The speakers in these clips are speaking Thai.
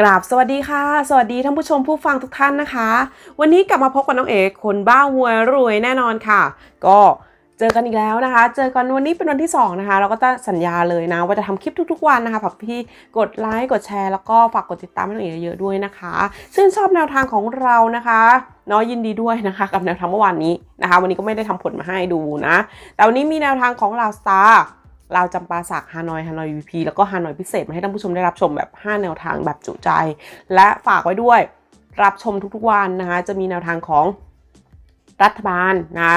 กราบสวัสดีค่ะ สวัสดีท่านผู้ชมผู้ฟังทุกท่านนะคะ วันนี้กลับมาพบกับน้องเอกคนบ้าหวรวยแน่นอนค่ะ ก็เจอกันอีกแล้วนะคะ เจอกันวันนี้เป็นวันที่ 2 นะคะ เราก็จะสัญญาเลยนะ ว่าจะทำคลิปทุกๆวันนะคะฝากพี่กดไลค์กดแชร์แล้วก็ฝากกดติดตามให้น้องเอกเยอะๆด้วยนะคะซึ่งชอบแนวทางของเรานะคะเน้อยยินดีด้วยนะคะ กับแนวทางเมื่อวานนี้นะคะ วันนี้ก็ไม่ได้ทำผลมาให้ดูนะ แต่วันนี้มีแนวทางของลาวสตาร์ ลาวจำปาสักฮานอยฮานอยวีพีแล้วก็ฮานอยพิเศษมาให้ท่านผู้ชมได้รับชมแบบ 5 แนวทางแบบจุใจ และฝากไว้ด้วยรับชมทุกๆวันนะคะ จะมีแนวทางของรัฐบาลนะ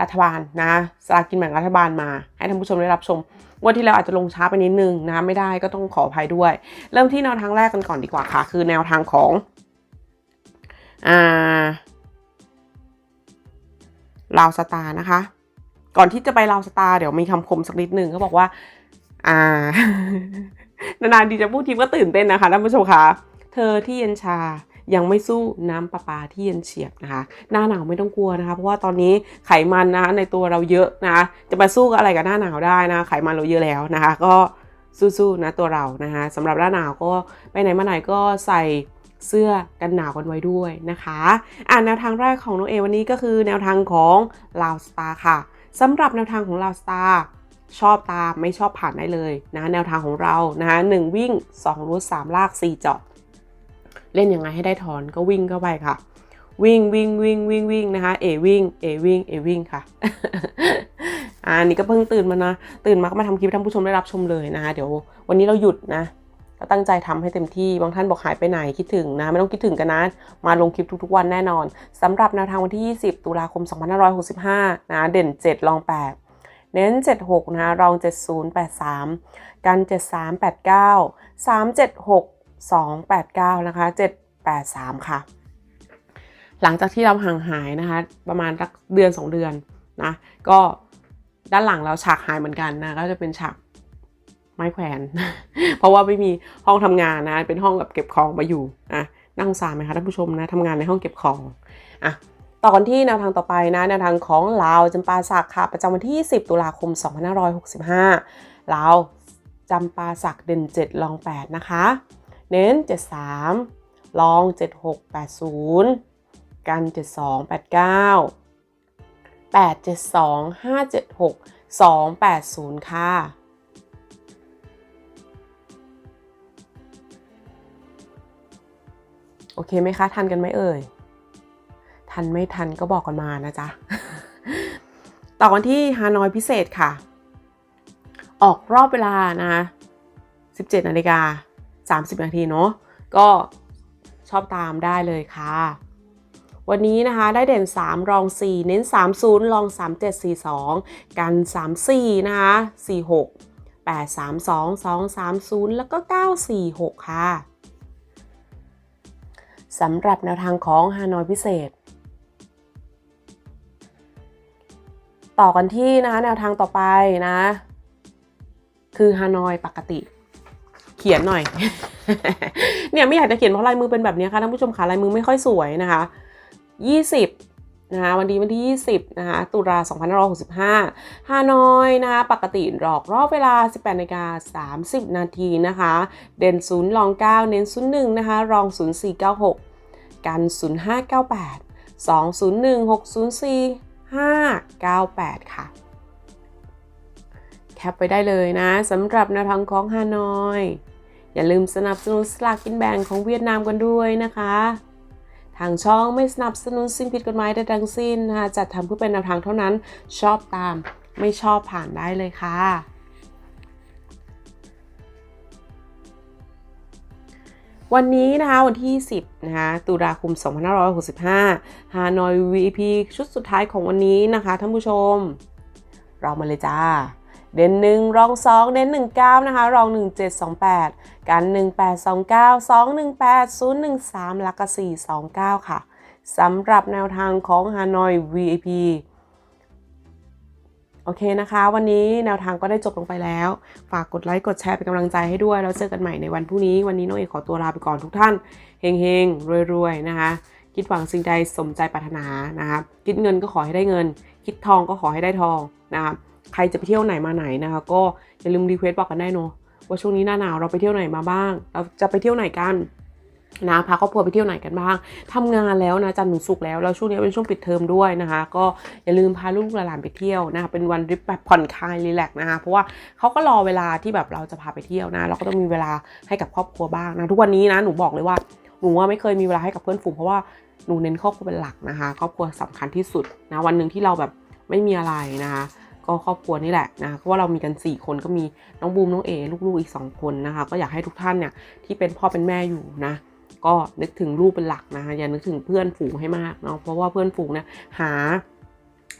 รัฐบาลนะสลากกินแบ่งรัฐบาลมา ให้ท่านผู้ชมได้รับชมวันที่แล้วอาจจะลงช้าไปนิดนึงนะไม่ได้ก็ต้องขออภัยด้วย เริ่มที่แนวทางแรกกันก่อนดีกว่าค่ะ คือแนวทางของอ่าลาวสตาร์นะคะ ก่อนที่จะไปลาวสตาร์เดี๋ยวมีคำคมสักนิดนึงเขาบอกว่า อ่านานๆดีจะพูดทีมก็ตื่นเต้นนะคะท่านผู้ชมคะเธอที่เย็นชายังไม่สู้น้ำประปาที่เย็นเฉียบนะคะ หน้าหนาวไม่ต้องกลัวนะคะ เพราะว่าตอนนี้ไขมันนะคะในตัวเราเยอะนะคะจะมาสู้กับอะไรกับหน้าหนาวได้นะ ไขมันเราเยอะแล้วนะคะ ก็สู้ๆนะตัวเรานะคะสำหรับหน้าหนาวก็ไปไหนมาไหนก็ใส่เสื้อกันหนาวกันไว้ด้วยนะคะ อ่านแนวทางแรกของน้องเอวันนี้ก็คือแนวทางของลาวสตาร์ค่ะ สำหรับแนวทางของลาสตาร์ชอบตามไม่ชอบผ่านได้เลยนะแนวทางของเรานะคะหนึ่งวิ่ง 2 รูด3ลาก 4 เจาะเล่นยังไงให้ได้ถอนก็วิ่งเข้าไปค่ะ วิ่งวิ่งวิ่งวิ่งวิ่งนะคะเอวิ่งเอวิ่งเอวิ่งค่ะอ่านี่ก็เพิ่งตื่นมานะตื่นมาก็มาทำคลิปท่านผู้ชมได้รับชมเลยนะคะเดี๋ยววันนี้เราหยุดนะ ก็ตั้งใจทำให้เต็มที่ บางท่านบอกหายไปไหนคิดถึงนะ ไม่ต้องคิดถึงกันนะ มาลงคลิปทุกๆวันแน่นอนสำหรับแนวทางวันที่ 20 ตุลาคม 2565 นะ เด่น7รอง 8 เน้น 76นะคะรอง 70 83 กัน 73 89 376 289 นะคะ 783 ค่ะ หลังจากที่เราห่างหายนะคะ ประมาณสักเดือน 2 เดือนนะ ก็ด้านหลังเราฉากหายเหมือนกันนะ ก็จะเป็นฉาก ไม้แขวน เพราะว่าไม่มีห้องทำงานนะ เป็นห้องแบบเก็บของมาอยู่นะน่าสงสารไหมคะท่านผู้ชมนะทำงานในห้องเก็บของอะต่อกันที่แนวทางต่อไปนะแนวทางของลาวจำปาสักค่ะ ประจำวันที่ 10 ตุลาคม 2565ลาวจำปาสักเด่น 7 ลอง 8 นะคะ เน้น 73 ลอง 7680 กัน 72 89 872 576 280 ค่ะ โอเคไหมคะ ทันกันไหมเอ่ย ทันไม่ทันก็บอกกันมานะจ๊ะ ต่อกันที่ฮานอยพิเศษค่ะ ออกรอบเวลานะ17นาฬิกา30 นาทีเนาะ ก็ชอบตามได้เลยค่ะ วันนี้นะคะได้เด่น 3 รอง 4 เน้น 30 รอง 3742 กัน 34 นะคะ 46 832 230 แล้วก็ 946 ค่ะ สำหรับแนวทางของฮานอยพิเศษ ต่อกันที่นะคะแนวทางต่อไปนะ คือฮานอยปกติ เขียนหน่อย เนี่ยไม่อยากจะเขียนเพราะลายมือเป็นแบบนี้ค่ะท่านผู้ชมค่ะลายมือไม่ค่อยสวยนะคะ20นะคะวันนี้วันที่ 20 นะคะ ตุลา2565 ฮานอยนะคะ ปกติหลอกรอบเวลา 18นาฬิกา30 นาทีนะคะ เด่น 0 รอง 9 เน้น 0 1 นะคะ รอง 0496 กัน 0598 201 604 598 ค่ะ แคปไปได้เลยนะสำหรับแนวทางของฮานอย อย่าลืมสนับสนุนสลากกินแบ่งของเวียดนามกันด้วยนะคะ ทางช่องไม่สนับสนุนสิ่งผิดกฎหมายใดทั้งสิ้นนะคะจัดทำเพื่อเป็นแนวทางเท่านั้นชอบตามไม่ชอบผ่านได้เลยค่ะ วันนี้นะคะวันที่ 10นะคะตุลาคม 2565 ฮานอย VIP ชุดสุดท้ายของวันนี้นะคะท่านผู้ชม เรามาเลยจ้า เด่นหนึ่งรองสองเด่นหนึ่งเก้านะคะ รองหนึ่งเจ็ดสองแปดกันหนึ่งแปดสองเก้าสองหนึ่งแปดศูนย์หนึ่งสามล้วก็สี่สองเก้าค่ะสำหรับแนวทางของฮานอย VIP โอเคนะคะ วันนี้แนวทางก็ได้จบลงไปแล้ว ฝากกดไลค์กดแชร์เป็นกำลังใจให้ด้วย แล้วเจอกันใหม่ในวันพรุ่งนี้ วันนี้น้องเอกขอตัวลาไปก่อนทุกท่านเฮงๆรวยๆนะคะ คิดหวังสิ่งใดสมใจปรารถนานะคะคิดเงินก็ขอให้ได้เงิน คิดทองก็ขอให้ได้ทองนะคะใครจะไปเที่ยวไหนมาไหนนะคะ ก็อย่าลืมรีเควสบอกกันได้เนาะว่าช่วงนี้หน้าหนาวเราไปเที่ยวไหนมาบ้าง เราจะไปเที่ยวไหนกัน นะพาครอบครัวไปเที่ยวไหนกันบ้างทำงานแล้วนะจันทร์ถึงศุกร์แล้วแล้วช่วงนี้เป็นช่วงปิดเทอมด้วยนะคะ ก็อย่าลืมพาลูกหลานไปเที่ยวนะคะเป็นวันริปแบบผ่อนคลายรีแลกนะคะเพราะว่าเขาก็รอเวลาที่แบบเราจะพาไปเที่ยวนะ เราก็ต้องมีเวลาให้กับครอบครัวบ้างนะทุกวันนี้นะหนูบอกเลยว่าหนูว่าไม่เคยมีเวลาให้กับเพื่อนฝูงเพราะว่าหนูเน้นครอบครัวเป็นหลักนะคะ ครอบครัวสำคัญที่สุดนะวันหนึ่งที่เราแบบไม่มีอะไรนะคะก็ครอบครัวนี่แหละนะเพราะว่าเรามีกัน 4 คนก็มีน้องบูมน้องเอลูกๆอีก 2 คนนะคะ ก็อยากให้ทุกท่านเนี่ยที่เป็นพ่อเป็นแม่อยู่นะ ก็นึกถึงลูกเป็นหลักนะคะอย่านึกถึงเพื่อนฝูงให้มากเนาะเพราะว่าเพื่อนฝูงเนี่ยหา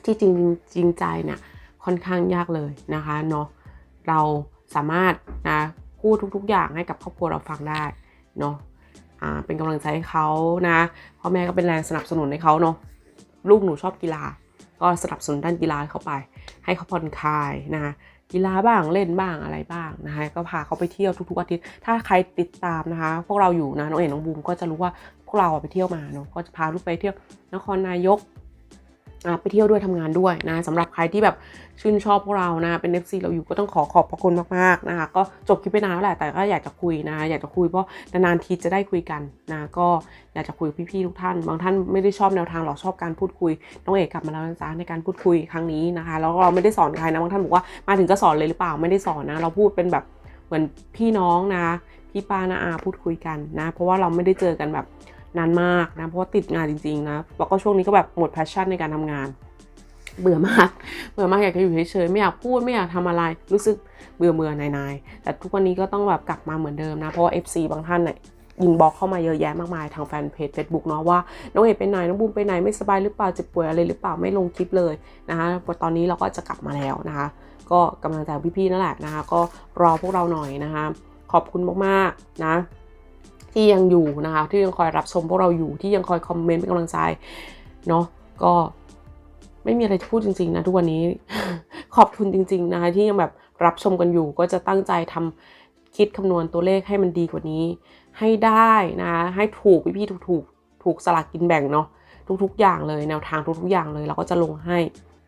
ที่จริงจริงใจเนี่ยค่อนข้างยากเลยนะคะเนาะเราสามารถนะพูดทุก ๆ อย่างให้กับครอบครัวเราฟังได้เนาะอ่าเป็นกำลังใจให้เขานะพ่อแม่ก็เป็นแรงสนับสนุนให้เขาเนาะลูกหนูชอบกีฬา ก็สนับสนุนด้านกีฬาให้เขาไป ให้เขาผ่อนคลายนะคะ กีฬาบ้างเล่นบ้างอะไรบ้างนะคะก็พาเขาไปเที่ยวทุกๆอาทิตย์ถ้าใครติดตามนะคะ พวกเราอยู่นะน้องเอ๋น้องบูมก็จะรู้ว่าพวกเราอะไปเที่ยวมาเนาะก็จะพาลูกไปเที่ยวนครนายก ไปเที่ยวด้วยทำงานด้วยนะสำหรับใครที่แบบชื่นชอบพวกเรานะเป็น FC เราอยู่ก็ต้องขอขอบพระคุณมากๆนะคะก็จบคลิปไปนานแล้วแหละแต่ก็อยากจะคุยนะอยากจะคุยเพราะนานๆทีจะได้คุยกันนะก็อยากจะคุยกับพี่ๆทุกท่าน บางท่านไม่ได้ชอบแนวทางหรอกชอบการพูดคุยน้องเอกกลับมาแล้วนะจ๊ะในการพูดคุยครั้งนี้นะคะแล้วเราไม่ได้สอนใครนะบางท่านบอกว่ามาถึงก็สอนเลยหรือเปล่าไม่ได้สอนนะเราพูดเป็นแบบเหมือนพี่น้องนะพี่ป้านาอาพูดคุยกันนะ เพราะว่าเราไม่ได้เจอกันแบบ นานมากนะเพราะว่าติดงานจริงๆนะแล้วก็ช่วงนี้ก็แบบหมดแพชชั่นในการทำงาน เบื่อมากเบื่อมากอยากจะอยู่เฉยๆไม่อยากพูดไม่อยากทำอะไร รู้สึกเบื่อเบื่อๆนายๆแต่ทุกวันนี้ก็ต้องแบบกลับมาเหมือนเดิมนะเพราะว่า FC บางท่านเนี่ยยินบ็อกเข้ามาเยอะแยะมากมายทางแฟนเพจ Facebook เนาะว่าน้องเอกไปไหนน้องบูมไปไหนไม่สบายหรือเปล่าเจ็บป่วยอะไรหรือเปล่าไม่ลงคลิปเลยนะคะตอนนี้เราก็จะกลับมาแล้วนะคะ ก็กำลังใจพี่ๆนั่นแหละนะคะ ก็รอพวกเราหน่อยนะคะ ขอบคุณมากๆนะ ที่ยังอยู่นะคะ ที่ยังคอยรับชมพวกเราอยู่ที่ยังคอยคอมเมนต์เป็นกำลังใจเนาะก็ไม่มีอะไรจะพูดจริงๆนะทุกวันนี้ ขอบคุณจริง ๆ นะคะที่ยังแบบรับชมกันอยู่ ก็จะตั้งใจทำคิดคำนวณตัวเลขให้มันดีกว่านี้ ให้ได้นะให้ถูกพี่ๆถูกๆถูกสลากกินแบ่งเนาะทุกๆ อย่างเลยแนวทางทุกๆอย่างเลยเราก็จะลงให้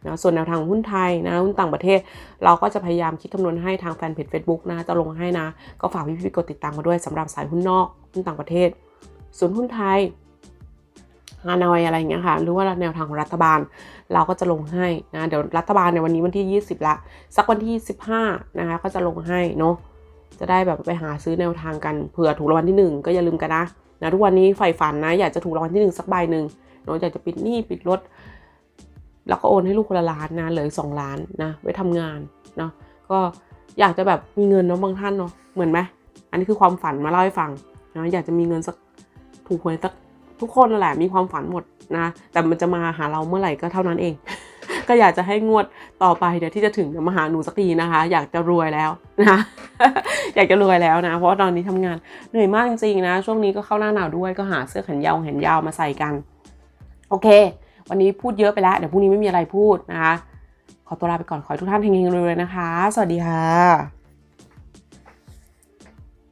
นะส่วนแนวทางหุ้นไทยนะหุ้นต่างประเทศ เราก็จะพยายามคิดคำนวณให้ทางแฟนเพจ Facebook นะจะลงให้นะ ก็ฝากพี่ๆกดติดตามมาด้วยสำหรับสายหุ้นนอกหุ้นต่างประเทศ ส่วนหุ้นไทยฮานอยอะไรอย่างเงี้ยค่ะหรือว่าแนวทางของรัฐบาล เราก็จะลงให้นะเดี๋ยวรัฐบาลในวันนี้วันที่ 20 ละ สักวันที่ 15 นะคะก็จะลงให้เนาะจะได้แบบไปหาซื้อแนวทางกันเผื่อถูกรางวัลที่ 1 ก็อย่าลืมกันนะนะทุกวันนี้ใฝ่ฝันนะ อยากจะถูกรางวัลที่ 1 สักใบหนึ่งเนาะอยากจะปิดหนี้ปิดรถ แล้วก็โอนให้ลูกคนละล้านนะเหลืออกสองล้านนะไว้ทำงานเนาะก็อยากจะแบบมีเงินเนาะบางท่านเนาะเหมือนไหมอันนี้คือความฝันมาเล่าให้ฟังนะอยากจะมีเงินสักถูกหวยสักทุกคนนั่นแหละมีความฝันหมดนะ แต่มันจะมาหาเราเมื่อไหร่ก็เท่านั้นเอง ก็อยากจะให้งวดต่อไปเดี๋ยวที่จะถึงมาหาหนูสักทีนะคะ อยากจะรวยแล้วนะอยากจะรวยแล้วนะ เพราะว่าตอนนี้ทำงานเหนื่อยมากจริงๆนะ ช่วงนี้ก็เข้าหน้าหนาวด้วยก็หาเสื้อแขนยาวแขนยาวมาใส่กัน โอเค วันนี้พูดเยอะไปแล้ว เดี๋ยวพรุ่งนี้ไม่มีอะไรพูดนะคะ ขอตัวลาไปก่อน ขอให้ทุกท่านเฮงๆรวยๆนะคะ สวัสดีค่ะ